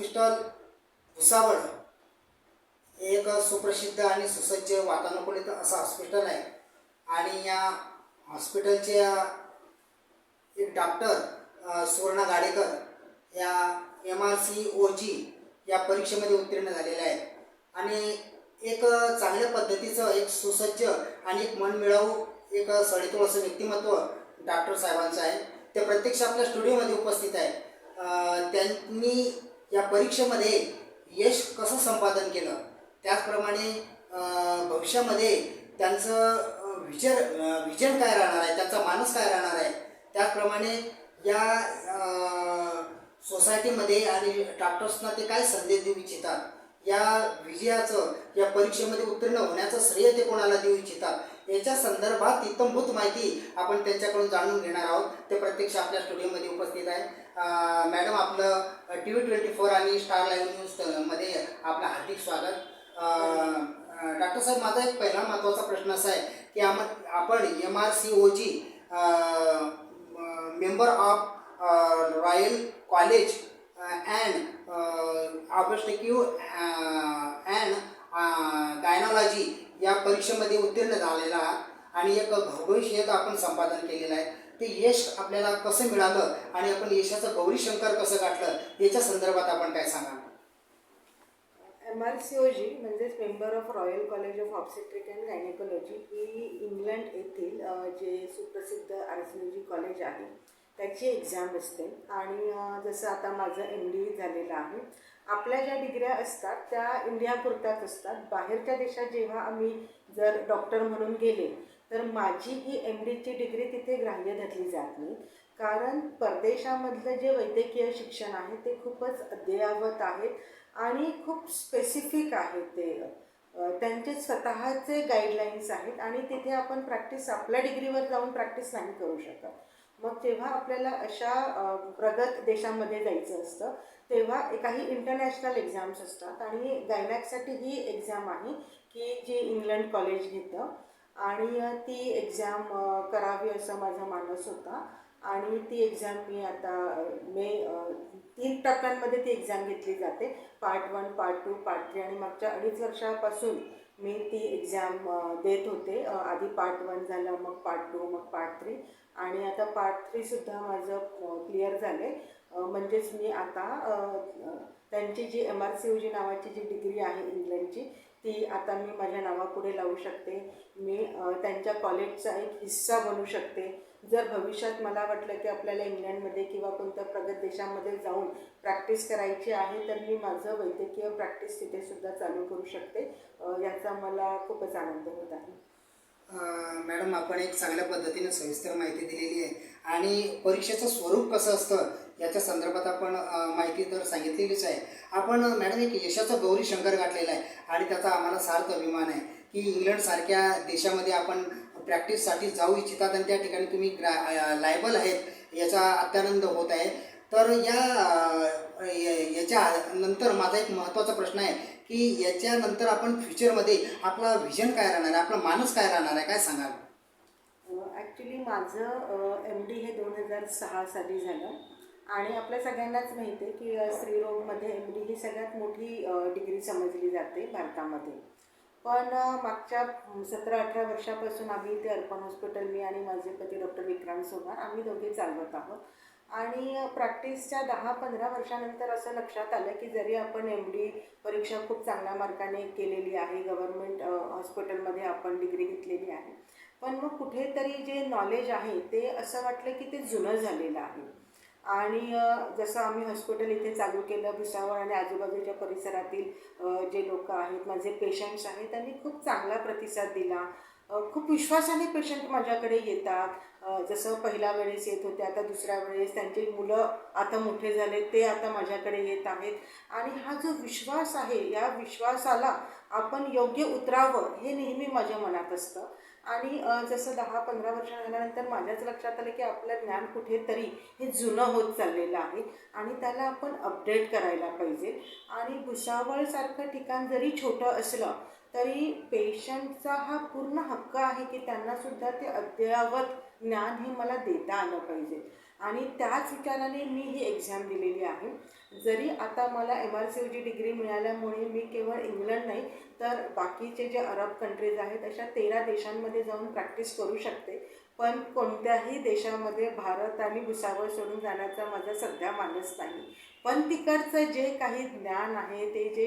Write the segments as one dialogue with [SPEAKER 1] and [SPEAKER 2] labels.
[SPEAKER 1] Hospital Bhusawal हे एक सुप्रसिद्ध आणि सुसज्ज वातानुकूलित असं हॉस्पिटल आहे. आणि या हॉस्पिटलचे एक डॉक्टर सुवर्णा गाडेकर या M R C O G या परीक्षेमध्ये उत्तीर्ण झालेल्या आहेत. आणि एक चांगल्या पद्धतीचं एक सुसज्ज आणि एक मनमिळावू एक सडेतोड असं व्यक्तिमत्व डॉक्टर साहेबांचं आहे. ते प्रत्यक्ष आपल्या स्टुडिओमध्ये उपस्थित आहे त्यांनी या परीक्षेमध्ये यश कसं संपादन केलं? त्याचप्रमाणे भविष्यामध्ये त्यांचं विचार विजन काय राहणार आहे? त्यांचा मानस काय राहणार आहे? त्याचप्रमाणे या सोसायटीमध्ये आणि डॉक्टर्सना ते काय संदेश देऊ इच्छितात? या विजयाचं या परीक्षेमध्ये उत्तीर्ण होण्याचं श्रेय ते कोणाला देऊ इच्छितात? याच्या संदर्भात इतंभूत माहिती आपण त्यांच्याकडून जाणून घेणार आहोत. ते प्रत्यक्ष आपल्या स्टुडिओमध्ये उपस्थित आहे मॅडम आपलं टी व्ही ट्वेंटी फोर आणि स्टार लाईव्ह न्यूजमध्ये आपलं हार्दिक स्वागत. डॉक्टर साहेब माझा एक पहिला महत्त्वाचा प्रश्न असा आहे की आम आपण M R C O G member of Royal College and obstetrics and gynaecology या परीक्षेमध्ये उत्तीर्ण झालेला आहात आणि एक भौगोलिक आपण संपादन केलेलं आहे. ते यश आपल्याला कसं मिळालं आणि आपण यशाचं गौरी शंकर कसं गाठलं याच्या संदर्भात आपण काय सांगा
[SPEAKER 2] एम आर सी ओजी म्हणजेच member of Royal College of obstetric and gynaecology he England येथील जे सुप्रसिद्ध आर सी जी कॉलेज आहे त्याची एक्झाम असते. आणि जसं आता माझं एम डी झालेलं आहे आपल्या ज्या डिग्र्या असतात त्या इंडियापुरत्याच असतात. बाहेरच्या देशात जेव्हा आम्ही जर डॉक्टर म्हणून गेले तर माझी ही एम डीची डिग्री तिथे ग्राह्य धरली जात नाही. कारण परदेशामधलं जे वैद्यकीय शिक्षण आहे ते खूपच अद्ययावत आहेत आणि खूप स्पेसिफिक आहेत ते. त्यांचे स्वतःचे गाईडलाईन्स आहेत आणि तिथे आपण प्रॅक्टिस आपल्या डिग्रीवर जाऊन प्रॅक्टिस नाही करू शकत. मग जेव्हा आपल्याला अशा प्रगत देशामध्ये जायचं असतं. तेव्हा काही इंटरनॅशनल एक्झाम्स असतात आणि गायनॅकसाठी ही एक्झाम आहे की जी इंग्लंड कॉलेज घेतं. आणि ती एक्झाम करावी असं माझा मानस होता. आणि ती एक्झाम मी आता मे तीन टप्प्यांमध्ये ती एक्झाम घेतली जाते. Part one part two part three आणि मागच्या अडीच वर्षापासून. मी ती एक्झाम देत होते. आधी पार्ट वन झालं मग पार्ट टू मग पार्ट थ्री आणि आता पार्ट थ्रीसुद्धा माझं क्लिअर झालं आहे म्हणजेच मी आता त्यांची जी M R C O G नावाची जी डिग्री आहे इंग्लंडची ती आता मी माझ्या नावापुढे लावू शकते. मी त्यांच्या कॉलेजचा एक हिस्सा बनू शकते. जर भविष्यात मला वाटलं की आपल्याला इंग्लंडमध्ये किंवा कोणत्या प्रगत देशामध्ये जाऊन प्रॅक्टिस करायची आहे तर मी माझं वैद्यकीय प्रॅक्टिस तिथेसुद्धा चालू करू शकते. याचा मला खूपच आनंद होत आहे.
[SPEAKER 1] मॅडम आपण एक चांगल्या पद्धतीने सविस्तर माहिती दिलेली आहे. आणि परीक्षेचं स्वरूप कसं असतं याच्या संदर्भात आपण माहिती तर सांगितलेलीच आहे. आपण मॅडम एक यशाचं गौरी शंकर गाठलेला आहे. आणि त्याचा आम्हाला सार्थ अभिमान आहे की इंग्लंडसारख्या देशामध्ये आपण प्रॅक्टिससाठी जाऊ इच्छितात आणि त्या ठिकाणी तुम्ही ग्रा लायबल आहेत याचा अत्यानंद होत आहे. तर या याच्या नंतर माझा एक महत्त्वाचा प्रश्न आहे की याच्यानंतर आपण फ्युचरमध्ये आपला व्हिजन काय राहणार आहे आपला मानस काय राहणार आहे काय सांगाल?
[SPEAKER 2] ॲक्च्युली माझं एम डी हे दोन हजार सहा साली झालं. आणि आपल्या सगळ्यांनाच माहिती आहे की स्त्रीरोगमध्ये एम डी ही सगळ्यात मोठी डिग्री समजली जाते भारतामध्ये. पण मागच्या सतरा अठरा वर्षापासून आम्ही ते अर्पण हॉस्पिटल मी आणि माझे पती डॉक्टर विक्रांत सोनार आम्ही दोघे चालवत आहोत. आणि प्रॅक्टिसच्या दहा पंधरा वर्षानंतर असं लक्षात आलं की जरी आपण एम डी परीक्षा खूप चांगल्या मार्काने केलेली आहे गव्हर्नमेंट हॉस्पिटलमध्ये आपण डिग्री घेतलेली आहे पण मग कुठेतरी जे नॉलेज आहे ते असं वाटलं की ते जुनं झालेलं आहे. आणि जसं आम्ही हॉस्पिटल इथे चालू केलं भुसावळ आणि आजूबाजूच्या परिसरातील जे लोक आहेत माझे पेशंट्स आहेत त्यांनी खूप चांगला प्रतिसाद दिला. खूप विश्वासाने पेशंट माझ्याकडे येतात. जसं पहिल्या वेळेस येत होते आता दुसऱ्या वेळेस त्यांची मुलं आता मोठे झाले ते आता माझ्याकडे येत आहेत. आणि हा जो विश्वास आहे या विश्वासाला आपण योग्य उतरावं हे नेहमी माझ्या मनात असतं. आणि जसं दहा पंधरा वर्ष झाल्यानंतर माझ्याच लक्षात आलं की आपलं ज्ञान कुठेतरी हे जुनं होत चाललेलं आहे आणि त्याला आपण अपडेट करायला पाहिजे. आणि भुसावळसारखं ठिकाण जरी छोटं असलं तरी पेशंटचा हा पूर्ण हक्क आहे की त्यांनासुद्धा ते अद्ययावत ज्ञान हे मला देता आलं पाहिजे. आणि त्याच विचाराने मी ही एक्झाम दिलेली आहे. जरी आता मला एम आर सी ओची डिग्री मिळाल्यामुळे मी केवळ इंग्लंड नाही तर बाकीचे जे अरब कंट्रीज आहेत अशा तेरा देशांमध्ये जाऊन प्रॅक्टिस करू शकते. पण कोणत्याही देशामध्ये भारत आणि भुसावळ सोडून जाण्याचा माझा सध्या मानस नाही. पण तिकडचं जे काही ज्ञान आहे ते जे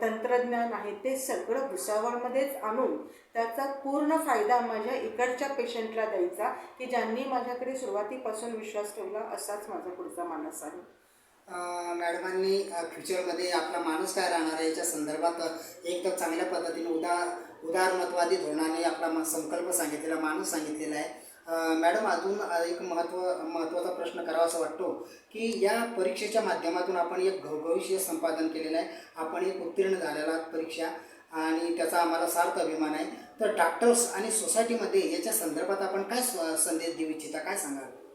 [SPEAKER 2] तंत्रज्ञान आहे ते सगळं भुसावळमध्येच आणून त्याचा पूर्ण फायदा माझ्या इकडच्या पेशंटला द्यायचा की ज्यांनी माझ्याकडे सुरुवातीपासून विश्वास ठेवला असाच माझा पुढचा मानस आहे.
[SPEAKER 1] मॅडमांनी फ्युचरमध्ये आपला माणूस काय राहणार आहे याच्या संदर्भात एक तर चांगल्या पद्धतीने उदा उदारमतवादी धोरणाने आपला मा संकल्प सांगितलेला माणूस सांगितलेला आहे. मॅडम अजून एक महत्त्व महत्त्वाचा प्रश्न करावासा वाटतो की या परीक्षेच्या माध्यमातून आपण एक घवघविष्य संपादन केलेलं आहे. आपण एक उत्तीर्ण झालेला आहात परीक्षा आणि त्याचा आम्हाला सार्थ अभिमान आहे. तर डॉक्टर्स आणि सोसायटीमध्ये याच्या संदर्भात आपण काय स- संदेश देऊ इच्छिता? काय सांगाल?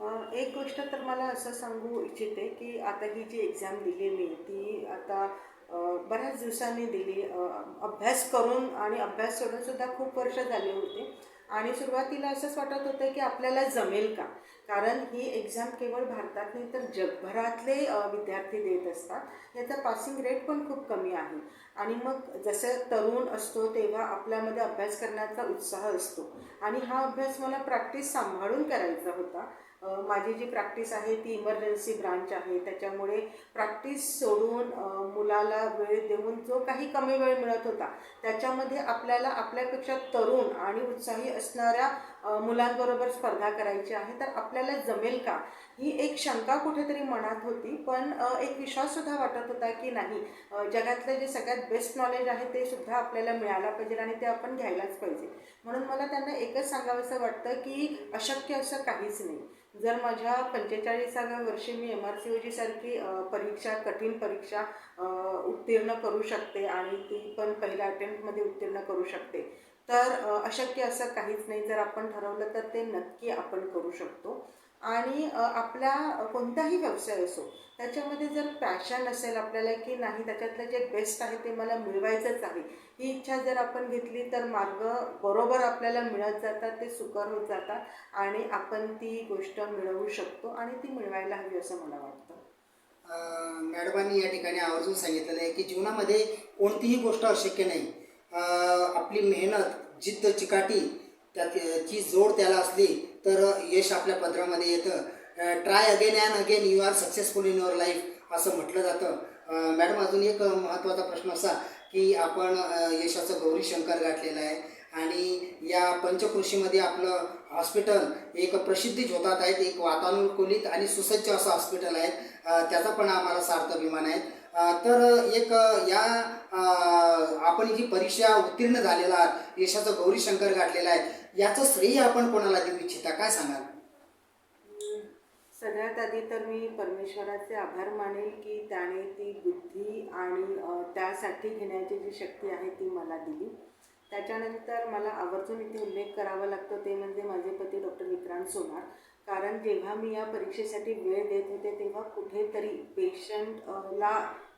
[SPEAKER 2] एक गोष्ट तर मला असं सांगू इच्छिते की आता ही जी एक्झाम दिली मी ती आता बऱ्याच दिवसांनी दिली. अभ्यास करून आणि अभ्यास सोडून सुद्धा खूप वर्ष झाले होते. आणि सुरुवातीला असंच वाटत होतं की आपल्याला जमेल का? कारण ही एक्झाम केवळ भारतात नाही तर जगभरातले विद्यार्थी देत असतात. याचा पासिंग रेट पण खूप कमी आहे. आणि मग जसं तरुण असतो तेव्हा आपल्यामध्ये अभ्यास करण्याचा उत्साह असतो. आणि हा अभ्यास मला प्रॅक्टिस सांभाळून करायचा होता. माझी जी प्रॅक्टिस आहे ती इमर्जन्सी ब्रांच आहे. त्याच्यामुळे प्रॅक्टिस सोडून मुलाला वेळ देऊन जो काही कमी वेळ मिळत होता त्याच्यामध्ये आपल्याला आपल्यापेक्षा तरुण आणि उत्साही असणाऱ्या मुलांबरोबर स्पर्धा करायची आहे तर आपल्याला जमेल का? ही एक शंका कुठेतरी मनात होती पण एक विश्वाससुद्धा वाटत होता की नाही. जगातलं जे सगळ्यात बेस्ट नॉलेज आहे ते सुद्धा आपल्याला मिळायला पाहिजे आणि ते आपण घ्यायलाच पाहिजे. म्हणून मला त्यांना एकच सांगावंसं वाटतं की अशक्य असं काहीच नाही. जर माझ्या पंचेचाळीसाव्या वर्षी मी एम आर सी ओजी सारखी परीक्षा कठीण परीक्षा उत्तीर्ण करू शकते आणि ती पण पहिल्या अटेम्प्टमध्ये उत्तीर्ण करू शकते तर अशक्य असं काहीच नाही जर आपण ठरवलं तर ते नक्की आपण करू शकतो. आणि आपला कोणताही व्यवसाय असो त्याच्यामध्ये जर पॅशन असेल आपल्याला की नाही त्याच्यातलं जे बेस्ट आहे ते मला मिळवायचंच आहे ही इच्छा जर आपण घेतली तर मार्ग बरोबर आपल्याला मिळत जातात ते सुकर होत जातात आणि आपण ती गोष्ट मिळवू शकतो आणि ती मिळवायला हवी असं मला वाटतं.
[SPEAKER 1] मॅडमांनी या ठिकाणी आवर्जून सांगितलेलं आहे की जीवनामध्ये कोणतीही गोष्ट अशक्य नाही. आपली मेहनत जिद्द चिकाटी त्याची जोड त्याला असली तर यश आपल्या पदरामध्ये येतं. Try again and again you are successful in your life असं म्हटलं जातं. मॅडम अजून एक महत्त्वाचा प्रश्न असा की आपण यशाचं गौरी शंकर गाठलेलं आहे आणि या पंचकृषीमध्ये आपलं हॉस्पिटल एक प्रसिद्धी झोतात आहेत एक वातानुकूलित आणि सुसज्ज असं हॉस्पिटल आहे त्याचा पण आम्हाला सार्थ अभिमान आहे. तर एक या आपण जी परीक्षा उत्तीर्ण झालेला आहात यशाचं गौरी शंकर गाठलेला आहे याचं श्रेय आपण कोणाला देऊ इच्छिता? काय सांगाल?
[SPEAKER 2] सगळ्यात आधी तर मी परमेश्वराचे आभार मानेल की त्याने ती बुद्धी आणि त्यासाठी घेण्याची जी शक्ती आहे ती मला दिली. त्याच्यानंतर मला आवर्जून इथे उल्लेख करावा लागतो ते म्हणजे माझे पती डॉक्टर विक्रांत सोनार. कारण जेव्हा मी या परीक्षेसाठी वेळ देत होते तेव्हा कुठेतरी पेशंटला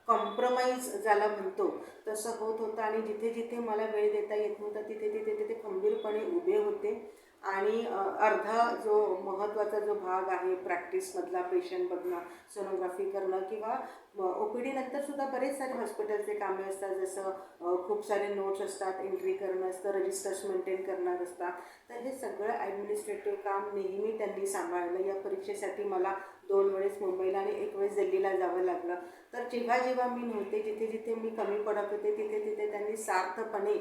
[SPEAKER 2] कॉम्प्रमाइज ज्याला म्हणतो तसं होत होतं. आणि जिथे जिथे मला वेळ देता येत नव्हता तिथे तिथे तिथे खंबीरपणे उभे होते. आणि अर्धा जो महत्त्वाचा जो भाग आहे प्रॅक्टिसमधला पेशंट बघणं सोनोग्राफी करणं किंवा ओ पी डीनंतर सुद्धा बरेच सारे हॉस्पिटलचे कामे असतात जसं खूप सारे नोट्स असतात एंट्री करणं असतं रजिस्टर्स मेंटेन करणार असतात. तर हे सगळं ॲडमिनिस्ट्रेटिव्ह काम नेहमी त्यांनी सांभाळलं. या परीक्षेसाठी मला दोन वेळेस मुंबईला आणि एक वेळेस दिल्लीला जावं लागलं. तर जेव्हा जेव्हा मी नव्हते जिथे जिथे मी कमी पडत होते तिथे तिथे त्यांनी सार्थपणे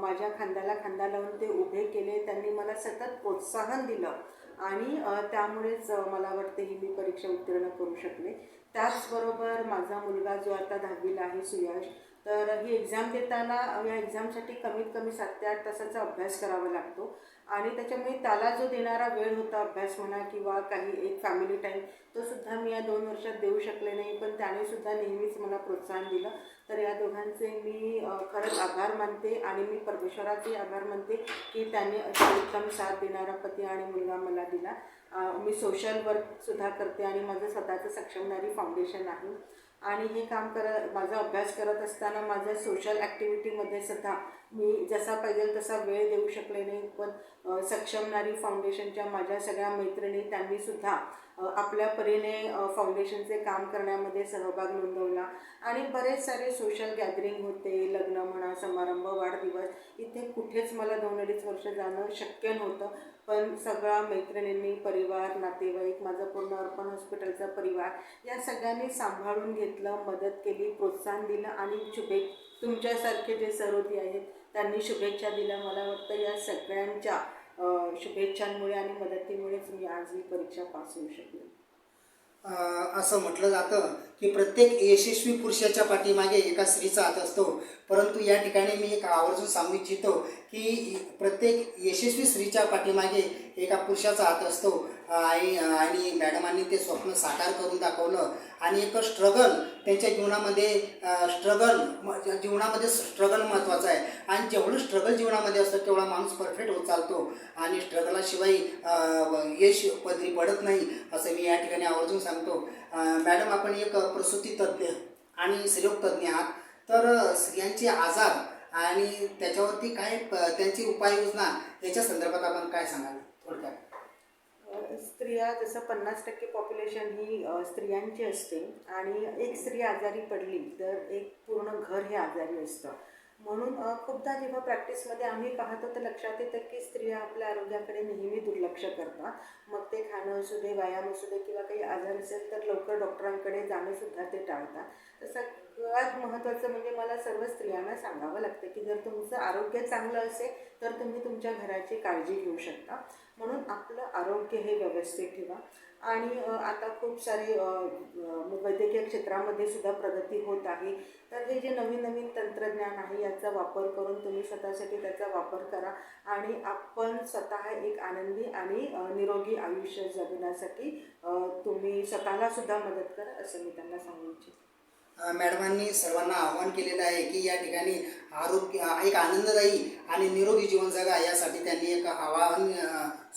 [SPEAKER 2] माझ्या खांद्याला खांदा लावून ते उभे केले. त्यांनी मला सतत प्रोत्साहन दिलं. आणि त्यामुळेच मला वाटते ही मी परीक्षा उत्तीर्ण करू शकले. त्याचबरोबर माझा मुलगा जो आता दहावीला आहे सुयश तर ही एक्झाम देताना या एक्झामसाठी कमीत कमी सात ते आठ तासाचा अभ्यास करावा लागतो. आणि त्याच्यामुळे त्याला जो देणारा वेळ होता अभ्यास म्हणा किंवा काही एक फॅमिली टाईम तो सुद्धा मी या दोन वर्षात देऊ शकले नाही. पण त्याने सुद्धा नेहमीच मला प्रोत्साहन दिलं. तर या दोघांचे मी खरंच आभार मानते आणि मी परमेश्वराचे आभार मानते की त्याने अशी उत्तम साथ देणारा पती आणि मुलगा मला दिला. मी सोशल वर्कसुद्धा करते आणि माझं स्वतःचं सक्षमणारी फाउंडेशन आहे. आणि हे काम कर माझा अभ्यास करत असताना माझ्या सोशल ॲक्टिव्हिटीमध्ये सुद्धा मी जसा पाहिजे तसा वेळ देऊ शकले नाही. पण सक्षमणारी फाउंडेशनच्या माझ्या सगळ्या मैत्रिणी त्यांनीसुद्धा आपल्या परीने फाउंडेशनचे काम करण्यामध्ये सहभाग नोंदवला. आणि बरेच सारे सोशल गॅदरिंग होते लग्न म्हणा समारंभ वाढदिवस. इथे कुठेच मला दोन अडीच वर्ष जाणं शक्य नव्हतं. पण सगळ्या मैत्रिणींनी परिवार नातेवाईक माझं पूर्ण अर्पण हॉस्पिटलचा परिवार या सगळ्यांनी सांभाळून घेतलं मदत केली प्रोत्साहन दिलं आणि शुभे तुमच्यासारखे जे सरोदी आहेत त्यांनी शुभेच्छा दिल्या. मला वाटतं या सगळ्यांच्या शुभेच्छांमुळे आणि मदतीमुळेच मी आज ही परीक्षा पास होऊ शकले.
[SPEAKER 1] असं म्हटलं जातं की प्रत्येक यशस्वी पुरुषाच्या पाठीमागे एका स्त्रीचा हात असतो. परंतु या ठिकाणी मी एक आवर्जून सांगू इच्छितो की प्रत्येक यशस्वी स्त्रीच्या पाठीमागे एका पुरुषाचा हात असतो. आई आणि आणि मॅडमांनी ते स्वप्न साकार करून दाखवलं. आणि एक स्ट्रगल त्यांच्या जीवनामध्ये स्ट्रगल जीवनामध्ये स्ट्रगल महत्त्वाचं आहे. आणि जेवढं स्ट्रगल जीवनामध्ये असतं तेवढा माणूस परफेक्ट होत चालतो. आणि स्ट्रगलाशिवाय यश पदरी पडत नाही असं मी या ठिकाणी आवर्जून सांगतो. मॅडम आपण एक प्रसूती तज्ज्ञ आणि स्त्रीरोग तज्ज्ञ आहात. तर स्त्रियांचे आजार आणि त्याच्यावरती काय त्यांची उपाययोजना याच्या संदर्भात आपण काय सांगाल? थोडक्यात.
[SPEAKER 2] स्त्रिया जसं पन्नास टक्के पॉप्युलेशन ही स्त्रियांची असते आणि एक स्त्री आजारी पडली तर एक पूर्ण घर हे आजारी असतं. म्हणून खूपदा जेव्हा प्रॅक्टिसमध्ये आम्ही पाहतो तर लक्षात येतं की स्त्रिया आपल्या आरोग्याकडे नेहमी दुर्लक्ष करतात. मग ते खाणं असू दे व्यायाम असू दे किंवा काही आजार असेल तर लवकर डॉक्टरांकडे जाणंसुद्धा ते टाळतात. तसं सगळ्यात महत्त्वाचं म्हणजे मला सर्व स्त्रियांना सांगावं लागतं की जर तुमचं आरोग्य चांगलं असेल तर तुम्ही तुमच्या घराची काळजी घेऊ शकता. म्हणून आपलं आरोग्य हे व्यवस्थित ठेवा. आणि आता खूप सारे वैद्यकीय क्षेत्रामध्ये सुद्धा प्रगती होत आहे. तर हे जे नवीन नवीन तंत्रज्ञान आहे याचा वापर करून तुम्ही स्वतःसाठी त्याचा वापर करा. आणि आपण स्वतः एक आनंदी आणि निरोगी आयुष्य जगण्यासाठी तुम्ही स्वतःला सुद्धा मदत करा असं मी त्यांना सांगू इच्छिते.
[SPEAKER 1] मॅडमांनी सर्वांना आवाहन केलेलं आहे की या ठिकाणी आरोग्य एक आनंददायी आणि निरोगी जीवन जगा यासाठी त्यांनी एक आवाहन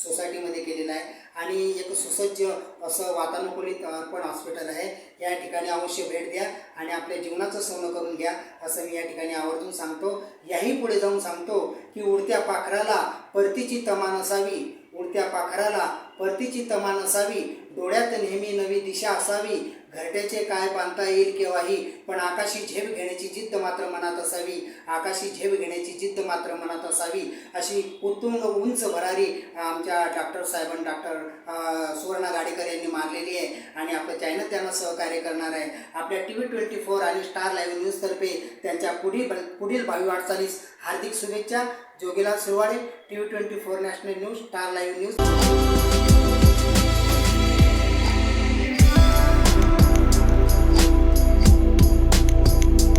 [SPEAKER 1] सोसायटीमध्ये केलेलं आहे. आणि एक सुसज्ज असं वातानुकूलित अर्पण हॉस्पिटल आहे. या ठिकाणी अवश्य भेट द्या आणि आपल्या जीवनाचं सोनं करून घ्या असं मी या ठिकाणी आवर्जून सांगतो. याही पुढे जाऊन सांगतो की उडत्या पाखराला परतीची तमा नसावी उडत्या पाखराला परतीची तमा नसावी डोळ्यात नेहमी नवी दिशा असावी. घरट्याचे काय बांधता येईल केव्हाही पण आकाशी झेप घेण्याची जिद्द मात्र मनात असावी. आकाशी झेप घेण्याची जिद्द मात्र मनात असावी. अशी उत्तुंग उंच भरारी आमच्या डॉक्टर साहेबां डॉक्टर सुवर्णा गाडेकर यांनी मारलेली आहे आणि आपलं चॅनल त्यांना सहकार्य करणार आहे. आपल्या टी व्ही ट्वेंटी फोर आणि स्टार लाईव्ह न्यूजतर्फे त्यांच्या पुढील पुढील भावी वाटचालीस हार्दिक शुभेच्छा. Jogilal Surwade T V twenty four national news star live news